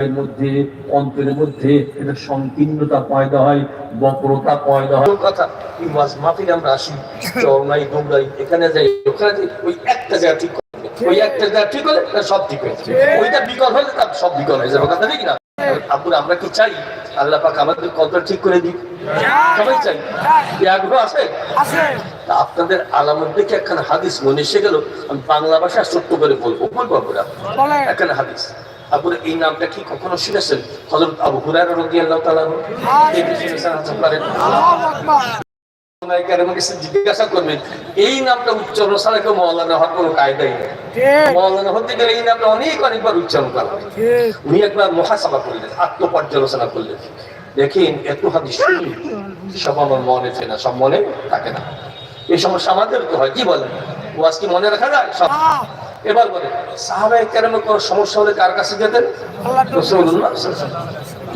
এর মধ্যে অন্তরের মধ্যে এটা সংকীর্ণতা পয়দা হয় বক্রতা পয়দা হয়। কথা এই মাছ আমরা আসি দৌড়াই এখানে যাই ওখানে যাই ওই একটা জায়গা ঠিক ওই একটা জায়গা ঠিক হলে তার সব ঠিক হয়ে যাবে। ওইটা বিকল হলে তার সব বিকল হয়ে যাবে কথা ঠিক না? আপুর আমরা কি চাই? আল্লাহ পাক আমাদের কতটা ঠিক করে দিক। সবাই চাই? আগ্রহ আছে? আপনাদের আলামত দেখে একখানা হাদিস মনে এসে গেল আমি বাংলা ভাষা ছোট্ট করে বলব। বলব আপুরা একখানা হাদিস। এই নামটা কি কখনো শুনেছেন? হজরত আবু হুরায়রা রাদিয়াল্লাহু তাআলা এই বিষয়ে জানাতে পারেন জিজ্ঞাসা করবেন এই নামটা উচ্চারণ ছাড়া কেউ মৌলানা হওয়ার কোনো কায়দাই নেই। মৌলানা হতে গেলে এই নামটা অনেক অনেকবার উচ্চারণ করা উনি একবার মহাসভা করলেন আত্মপর্যালোচনা করলেন। দেখেন এত হাদিস সব আমার মনে থাকে না সব মনে থাকে না। এই সমস্যা আমাদের তো হয় কি বলেন? ও আজকে মনে রাখা যায়? সব এবার বলে সাহাবাই কেরামে কোনো সমস্যা হলে কার কাছে যেতেন?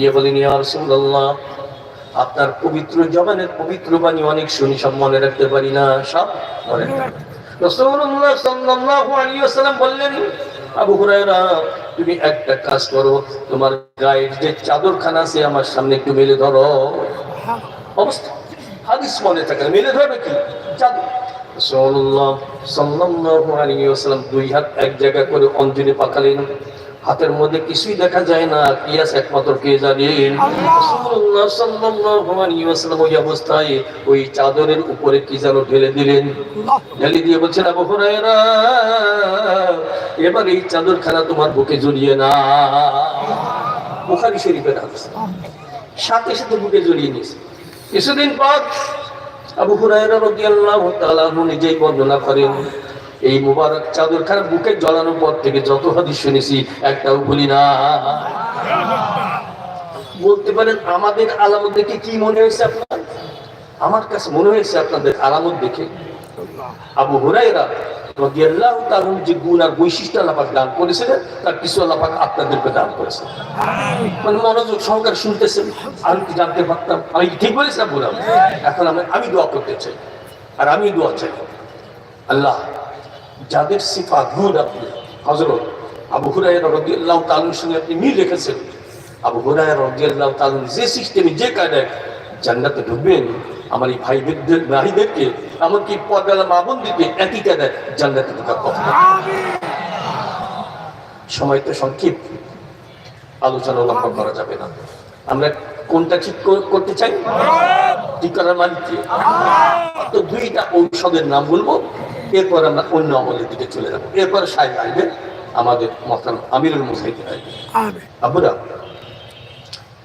ইয়ে বলেন ইয়া রাসূলুল্লাহ আপনার পবিত্র জবানের পবিত্র বাণী অনেক শুনি সব মনে রাখতে পারি না সব মনে রাখতে পারি। সাল্লাল্লাহু আলাইহি ওয়াসাল্লাম বললেন আবু হুরায়রা তুমি একটা কাজ করো তোমার গায়ের যে চাদরখানা আছে আমার সামনে একটু মেলে ধরো। অবস্থা। হাদিস মনে থাকে মেলে ধরবে কি? চাদর রাসূলুল্লাহ সাল্লাল্লাহু আলাইহি ওয়াসাল্লাম দুই হাত এক জায়গা করে অঞ্জলি পাকালেন। হাতের মধ্যে কিছুই দেখা যায় না আছে একমাত্র কে জানেন রাসূলুল্লাহ সাল্লাল্লাহু আলাইহি ওয়াসাল্লাম ওই অবস্থায় ওই চাদরের উপরে কি যেন ঢেলে দিলেন। ঢেলে দিয়ে বলছেন আবু হুরায়রা এবার এই চাদরখানা তোমার বুকে জড়িয়ে না। বুখারী শরীফের হাদিস। সাথে সাথে বুকে জড়িয়ে নিয়েছে। কিছুদিন পর আবু হুরায়রা নিজেই বর্ণনা করেন, এই মুবারক চাদর খান বুকে জড়ানোর পর থেকে যত হাদিস শুনেছি, একটাও ভুলি না। বলতে পারেন আমাদের আলামত দেখে কি মনে হয়েছে আপনার? আমার কাছে মনে হয়েছে আপনাদের আলামত দেখে। আবু হুরায়রা রাদিয়াল্লাহু তাআলা যে গুণ আর বৈশিষ্ট্য আল্লাহ পাক দান করেছিলেন তার কিছু আল্লাহ পাক আপনাদেরকে দান করেছেন। মানে মনোযোগ সহকারে শুনতেছেন, আমি কি জানতে পারতাম? আমি ঠিক বলেছিলাম বললাম এখন আমি আমি দোয়া করতে চাই, আর আমি দোয়া চাই। আল্লাহ, যাদের সিফাত গুণ আপনি হজরত আবু হুরায়রা রাদিয়াল্লাহু তাআলার সঙ্গে আপনি মিল রেখেছেন। আবু হুরায়রা রাদিয়াল্লাহু তাআলা যে সিস্টেমে, যে কায়দায় জান্নাতে ঢুকবেন আমার এই ভাইদের ভাইদেরকে এমনকি পর্দালা মা বোনদেরকে একই কায়দায় জান্নাতে ঢোকার কথা সময় তো সংক্ষিপ্ত। আলোচনা লম্বা করা যাবে না। আমরা কোনটা ঠিক করতে চাই? ঠিক করার মালিককে তো দুইটা ঔষধের নাম বলব। এরপর আমরা অন্য আমলের দিকে চলে যাব। এরপর সাহেব আসবেন আমাদের মতান আমিরুল মুসাইদিন আসবেন আবুরা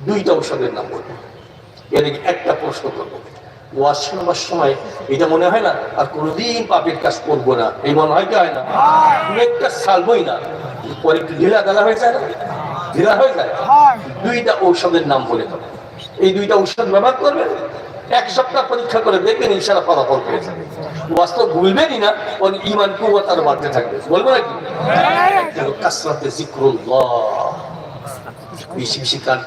দুইটা ঔষধের নাম বলব। এর একটা প্রশ্ন করব। ওয়াজ শোনাবার সময় এটা মনে হয় না আর কোনোদিন পাপের কাজ করব না। এই মনে হয় কি হয় না? একটা সালবই না পরে ঢিলা হয়ে যায় না? ঢিলা হয়ে যায়? দুইটা ঔষধের নাম বলে দেবো। এই দুইটা ঔষধ ব্যবহার করবেন এক সপ্তাহ পরীক্ষা করে দেখবেন ইনশাল্লাহ ফলাফল পেয়ে যাবে বাস্তব ভুলবেনই না ওর ইমান কুয়াত আরও বাড়তে থাকবে। বলব নাকি? কাসরাতে জিক্রুল্লাহ বেশি বেশি কার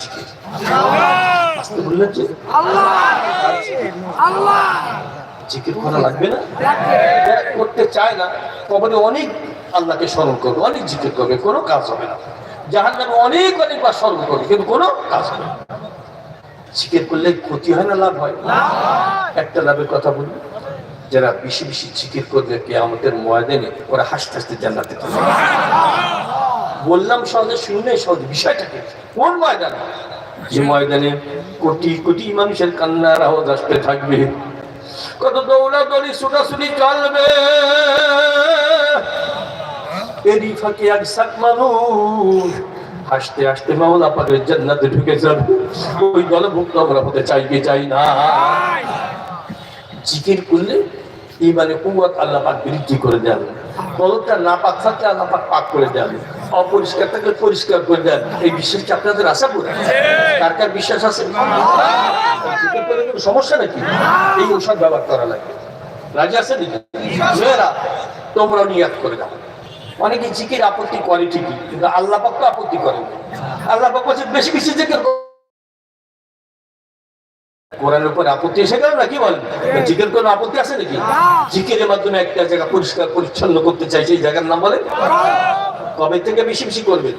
আল্লাহকে স্মরণ করবে, অনেক করবে, কোনো কাজ হবে না। জাহান নামে অনেক অনেকবার স্মরণ করবে, কিন্তু কোনো কাজ হবে না। করলে ক্ষতি হয় না, লাভ হয়? একটা লাভের কথা বলি, যারা বেশি বেশি জিকির করবে কে আমাদের ময়দানে, ওরা হাসতে হাসতে জান্নাতে বললাম সহজে শুনলে সহজে, বিষয়টাকে কোন ময়দানে? যে ময়দানে কোটি কোটি মানুষের কান্নার আওয়াজ আসতে থাকবে। কত দৌড়াদৌড়ি, ছোটাছুটি চলবে। এরই ফাঁকে এক সাত মানুষ হাসতে হাসতে মাওলা পাকের জান্নাতে ঢুকে যাবে। ওই দলভুক্ত আমরা হতে চাই চাই না। জিকির করলে ইমানে কুয়াত আল্লাহ পাক বৃদ্ধি করে দেন। কলকটা না পাক থাকলে আল্লাহ পাক পাক করে দেন। অপরিষ্কার থাকলে পরিষ্কার করে দেন। এই বিশ্বাস আপনাদের আশা করে? কার কার বিশ্বাস আছে? সমস্যা নাকি? এই ঔষধ ব্যবহার করা লাগে। রাজি আছে নাকি? তোমরা নিয়াত করে দাও। অনেকে জিকির আপত্তি করে ঠিকই, কিন্তু আল্লাহ পাক আপত্তি করে আল্লাহ পাক বেশি বেশি জিকির করো। কোরআনের উপর আপত্তি এসে গেল নাকি বলেন? জিকের কোনো আপত্তি আছে নাকি? জিকের মাধ্যমে একটা জায়গা পরিষ্কার, পরিচ্ছন্ন করতে চাই, সেই জায়গার নাম বলে কবে থেকে বেশি বেশি করবেন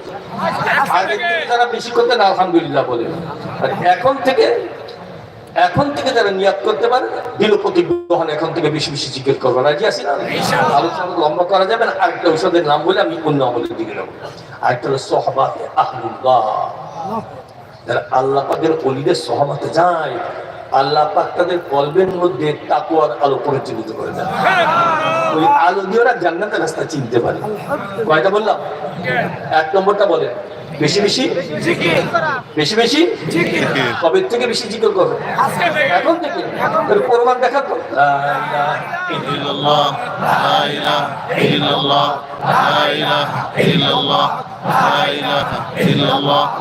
আগে যারা বেশি করতেন আলহামদুলিল্লাহ বলে। এখন থেকে এখন থেকে যারা নিয়াত করতে পারে দৃঢ় প্রতিজ্ঞ হন এখন থেকে বেশি বেশি জিজ্ঞেস করব। রাজি আছি না আলোচনা লম্বা করা যাবে না। আরেকটা ঔষধের নাম বলে আমি অন্য আমলের দিকে যাব। আরেকটা হলো সহবাতে আহলুল্লাহ। যারা আল্লাহ পাকের অলিদের সহমতে যায় আল্লাহ পাক তাদের কলবের মধ্যে তাকুয়ার আলো পরিচালিত করে দেন। ওই আলো দিয়ে ওরা জান্নাতের রাস্তা চিনতে পারে। কয়টা বললাম? এক নম্বরটা বলে বেশি বেশি? বেশি বেশি? কবে থেকে বেশি জিজ্ঞেস করবে এখন থেকে? প্রমাণ দেখা তো।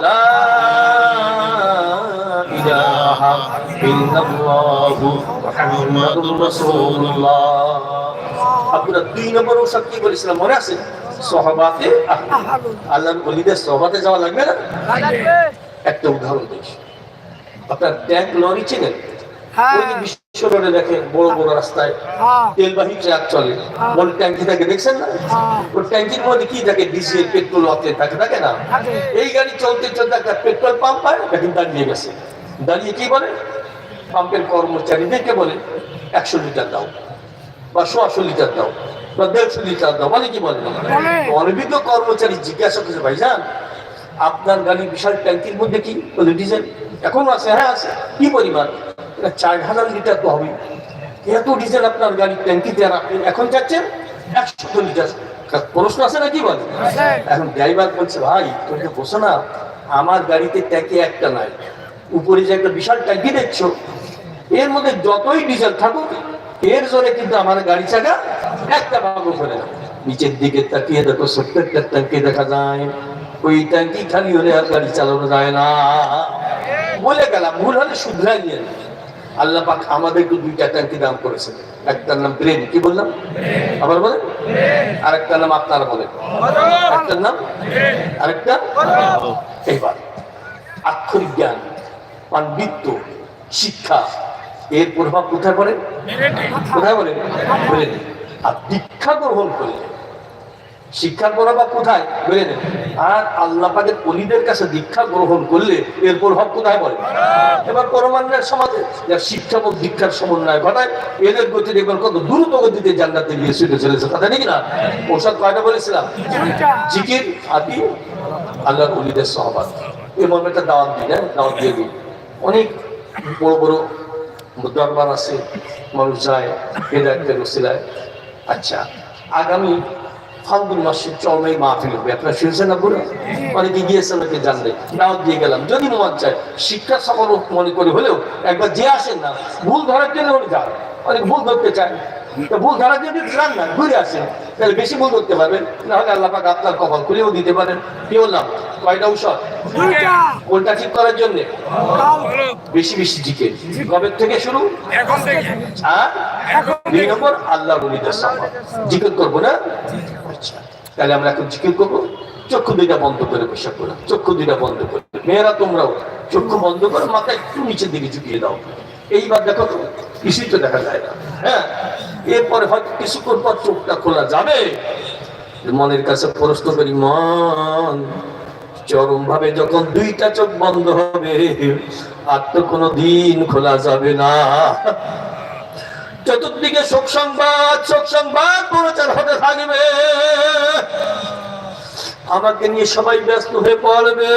লা إله إلا الله لا إله إلا الله لا إله إلا الله لا ইলাহা ইল্লাল্লাহু মুহাম্মাদুর রাসূলুল্লাহ আপনারা দুই নম্বর ওসব কি বলেছিলাম মনে আছে সহবাতে আহলুল্লাহ। আল্লাহর ওলিদের সহবাতে যাওয়া লাগবে না একটা উদাহরণ দিই আপনার ট্যাঙ্ক লরি চেনেন ওই যে বিশ্ব রোডে দেখেন বড় বড় রাস্তায় তেলবাহী ট্রাক চলে বড় ট্যাঙ্কি থাকে দেখছেন না ওই ট্যাঙ্কির মধ্যে কি থাকে ডিজেল পেট্রোল অতে থাকে থাকে না এই গাড়ি চলতে চলতে একটা পেট্রোল পাম্প পায় দেখেন দাঁড়িয়ে গেছে দাঁড়িয়ে কি বলে? পাম্পের কর্মচারীদেরকে বলে একশো লিটার দাও বা সোয়াশো লিটার দাও বা দেড়শো লিটার দাও বলে কি বলে? অনভিজ্ঞ কর্মচারী জিজ্ঞাসা করছে ভাইজান আপনার গাড়ি বিশাল ট্যাঙ্কির মধ্যে কি? বলে ডিজেল। এখনও আছে হ্যাঁ আছে। কি পরিমাণ? এটা চার হাজার লিটার তো হবে এত ডিজেল আপনার গাড়ির ট্যাঙ্কিতে আর আপনি এখন যাচ্ছেন? একশো লিটার। প্রশ্ন আছে না কি বলে এখন ড্রাইভার বলছে ভাই তুমি তো বসো না। আমার গাড়িতে ট্যাঙ্কি একটা নাই। উপরে যে একটা বিশাল ট্যাঙ্কি দেখছ, এর মধ্যে যতই ডিজেল থাকুক, এর জোরে কিন্তু আমার গাড়ি চাকা একটা ভাগও করে না। নিচের দিকে তাকিয়ে দেখো ছোট্ট একটা ট্যাঙ্কি দেখা যায়। ওই ট্যাঙ্কি খালি হলে আর গাড়ি চালানো যায় না। বলে গেলাম, ভুল হলে শুধরাই নিয়ে। আল্লাহ পাক আমাদেরকে দুইটা ট্যাঙ্কি দান করেছে একটার নাম ব্রেন, কি বললাম? আবার বলেন। আরেকটার নাম আপনারা বলেন। একটার নাম? আরেকটা? এইবার। আক্ষরিক জ্ঞান। পাণ্ডিত্য শিক্ষা এর প্রভাব কোথায় পড়ে? কোথায় পড়ে? বলে আর দীক্ষা গ্রহণ করলে শিক্ষার প্রভাব কোথায়? বলে দেন আর আল্লাহ পাকের অলিদের কাছে দীক্ষা গ্রহণ করলে এর প্রভাব কোথায় পড়ে? এবার পরমান্নের সমাজে যার শিক্ষা এবং দীক্ষার সমন্বয় ঘটায় এদের গতি দেখবেন কত দ্রুত গতিতে জান্নাতে গিয়ে ছুটে চলেছে কথা নাকি না? ঔষধ কয়টা বলেছিলাম? জিকির আদি আল্লাহর অলিদের সহবাদ এই মর্মে একটা দাওয়াত দিই হ্যাঁ দাওয়াত দিয়ে দিই অনেক বড় বড় দরবার আছে, মানুষ যায়, হেদায়তের রসিলায় আচ্ছা আগামী ফাল্গুন মাসে চরমাই মাহফিল হবে, আপনারা শুনছেন না বলে অনেকে গিয়েছেন নাকি জানলে দাওয়াত দিয়ে গেলাম। যদি মন চায়, শিক্ষা সকল মনে করে, হলেও একবার যে আসেন না, ভুল ধরার জন্য উনি যান। অনেক ভুল ধরতে চায়। ভুল জন্য যান না ঘুরে আসেন তাহলে বেশি ভুল করতে পারবেন নাহলে আল্লাহ পাক আপনার কপাল খুলেও দিতে পারেন। কি বললাম? কয়টা ঔষধ? কোনটা ঠিক করার জন্য? বেশি বেশি জিকে। কবে থেকে শুরু? আর দুই নম্বর আল্লাহ বলিদের সম্মান জিকির করব না? আচ্ছা। তাহলে আমরা এখন জিকির করব। চক্ষু দুইটা বন্ধ করে বসে করো চক্ষু দুইটা বন্ধ করে। মেয়েরা তোমরাও চক্ষু বন্ধ করে মাথা একটু নিচের দিকে ঝুঁকিয়ে দাও। এইবার দেখো তো কিছুই তো দেখা যায় না। হ্যাঁ? এরপরে হয়তো কিছুক্ষণ পর চোখটা খোলা যাবে। মনের কাছে প্রশ্ন করি, মন চরম ভাবে যখন দুইটা চোখ বন্ধ হবে, আর তো কোনো দিন খোলা যাবে না। চতুর্দিকে শোক সংবাদ শোক সংবাদ, প্রচার হতে থাকবে। আমাকে নিয়ে সবাই ব্যস্ত হয়ে পড়বে।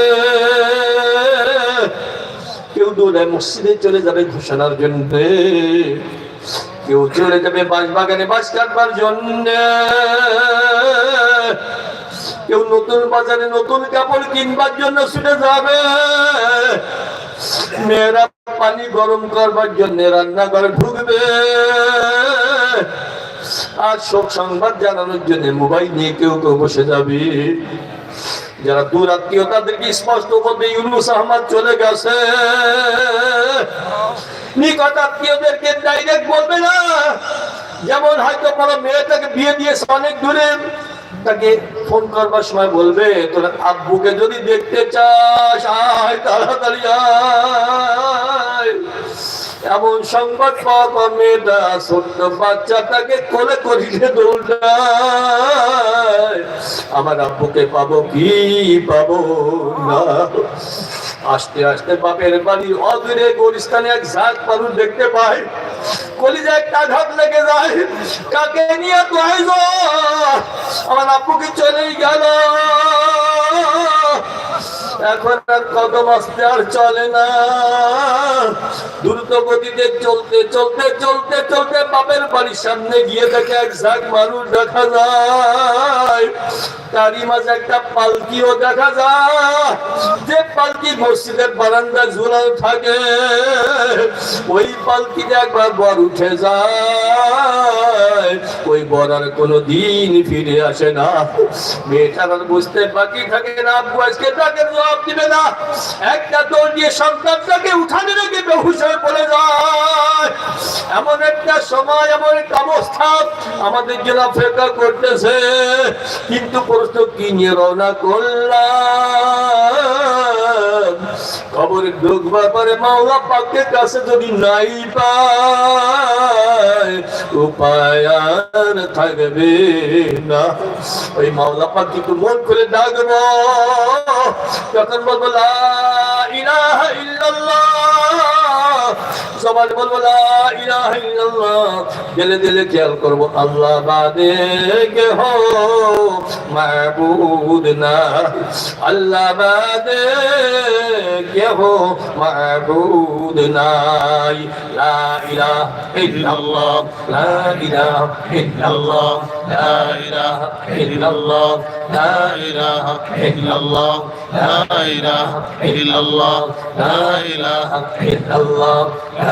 কেউ দৌড়ায় মসজিদে চলে যাবে ঘোষণার জন্য। কেউ চলে যাবে বাঁশ বাগানে বাঁশ কাটবার জন্য। কেউ নতুন বাজারে নতুন কাপড় কিনবার জন্য ছুটে যাবে। মেয়েরা পানি গরম করবার জন্য রান্নাঘরে ঢুকবে। আর শোক সংবাদ জানানোর জন্য মোবাইল নিয়ে কেউ কেউ বসে যাবে। যারা দূর আত্মীয় তাদেরকে স্পষ্ট করবে ইউনুস আহমদ চলে গেছে। নিকট আত্মীয়দেরকে ডাইরেক্ট বলবে না। যেমন হয়তো কোনো মেয়েটাকে বিয়ে দিয়েছে অনেক দূরে, তাকে ফোন করবার সময় বলবে, তোর আব্বুকে যদি দেখতে চাস, আয় তাড়াতাড়ি এমন সংবাদ পাওয়া মেয়েটা ছোট্ট বাচ্চাটাকে কোলে করিলে দৌড়ায়। আমার আব্বুকে পাবো কি? পাবো না। আস্তে আস্তে বাপের বাড়ির অদূরে গোরিস্তানে এক ঝাঁক মানুষ দেখতে পায় কলিজা একটা আঘাত লেগে যায়, কাকে নিয়ে তো আমার আমার কি চলেই গেল? এখন আর কদম আসতে আর চলে না। দ্রুত গতিতে চলতে চলতে চলতে চলতে বাপের বাড়ির সামনে গিয়ে দেখে এক ঝাঁক মানুষ দেখা যায়। তারই মাঝে একটা পালকিও দেখা যায়। যে পালকি মসজিদের বারান্দা ঝুলানো থাকে, ওই পালকিতে একবার বর উঠে যায়। ওই বর আর কোনো দিন ফিরে আসে না। মেয়েটার বুঝতে বাকি থাকে না। আব্বু আজকে তাকে একটা দৌড় দিয়ে সন্তানটাকে উঠানে রেখে বেহুশ হয়ে পড়ে যায়। এমন একটা সময়, এমন একটা অবস্থা আমাদের জন্য অপেক্ষা করতেছে। কিন্তু প্রশ্ন, কি নিয়ে রওনা করলাম? খবরে ঢুকবার পরে মাওলা পাকের কাছে যদি নাই পায়, উপায় আর থাকবে না। ওই মাওলা পাক কিন্তু মন করে ডাকবো। তখন বলব লা ইলাহা ইল্লাল্লাহ সবাই বলবো লা ইলাহা ইল্লাল্লাহ দিলে দিলে খেয়াল করবো আল্লাহ বাদে কেহ মাবুদ না আল্লাহ বাদে কেহ মাবুদ নাই লা ইলাহা ইল্লাল্লাহ লা ইলাহা ইল্লাল্লাহ লা ইলাহা ইল্লাল্লাহ لا إله إلا الله لا إله إلا الله لا إله إلا الله لا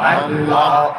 Allah